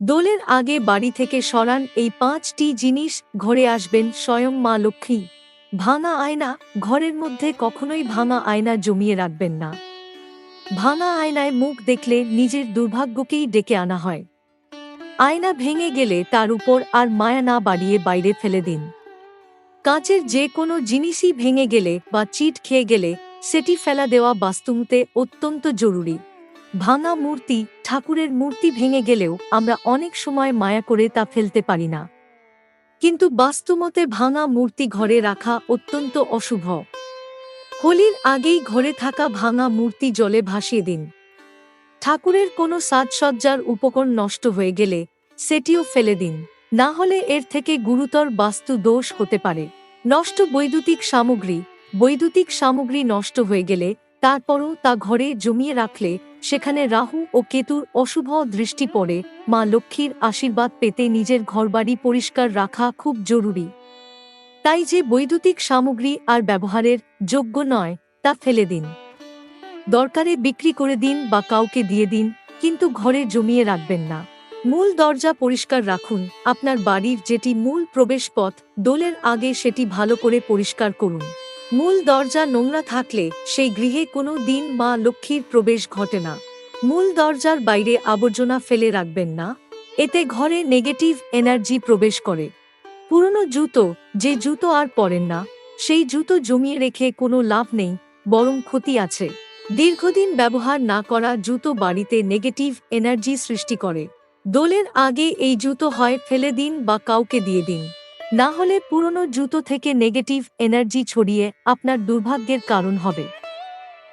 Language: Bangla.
দোলের আগে বাড়ি থেকে সরান এই পাঁচটি জিনিস, ঘরে আসবেন স্বয়ং মা লক্ষ্মী। ভাঙা আয়না, ঘরের মধ্যে কখনোই ভাঙা আয়না জমিয়ে রাখবেন না। ভাঙা আয়নায় মুখ দেখলে নিজের দুর্ভাগ্যকেই ডেকে আনা হয়। আয়না ভেঙে গেলে তার উপর আর মায়া না বাড়িয়ে বাইরে ফেলে দিন। কাঁচের যে কোনো জিনিসই ভেঙে গেলে বা চিট খেয়ে গেলে সেটি ফেলা দেওয়া বাস্তুমতে অত্যন্ত জরুরি। ভাঙা মূর্তি ঠাকুরের মূর্তি ভেঙে গেলেও আমরা অনেক সময় মায়া করে তা ফেলতে পারি না। কিন্তু বাস্তুমতে ভাঙা মূর্তি ঘরে রাখা অত্যন্ত অশুভ। হোলির আগেই ঘরে থাকা ভাঙা মূর্তি জলে ভাসিয়ে দিন। ঠাকুরের কোনো সাজসজ্জার উপকরণ নষ্ট হয়ে গেলে সেটিও ফেলে দিন। না হলে এর থেকে গুরুতর বাস্তু দোষ হতে পারে। নষ্ট বৈদ্যুতিক সামগ্রী বৈদ্যুতিক সামগ্রী নষ্ট হয়ে গেলে তারপরও তা ঘরে জমিয়ে রাখলে সেখানে রাহু ও কেতুর অশুভ দৃষ্টি পড়ে। মা লক্ষ্মীর আশীর্বাদ পেতে নিজের ঘরবাড়ি পরিষ্কার রাখা খুব জরুরি। তাই যে বৈদ্যুতিক সামগ্রী আর ব্যবহারের যোগ্য নয়, তা ফেলে দিন। দরকারে বিক্রি করে দিন বা কাউকে দিয়ে দিন, কিন্তু ঘরে জমিয়ে রাখবেন না। মূল দরজা পরিষ্কার রাখুন, আপনার বাড়ির যেটি মূল প্রবেশপথ, দোলের আগে সেটি ভালো করে পরিষ্কার করুন। মূল দরজা নোংরা থাকলে সেই গৃহে কোনো দিন মা লক্ষ্মীর প্রবেশ ঘটে না। মূল দরজার বাইরে আবর্জনা ফেলে রাখবেন না। এতে ঘরে নেগেটিভ এনার্জি প্রবেশ করে। পুরনো জুতো, যে জুতো আর পরেন না, সেই জুতো জমিয়ে রেখে কোনো লাভ নেই, বরং ক্ষতি আছে। দীর্ঘদিন ব্যবহার না করা জুতো বাড়িতে নেগেটিভ এনার্জি সৃষ্টি করে। দোলের আগে এই জুতো হয় ফেলে দিন বা কাউকে দিয়ে দিন। না হলে পুরনো জুতো থেকে নেগেটিভ এনার্জি ছড়িয়ে আপনার দুর্ভাগ্যের কারণ হবে।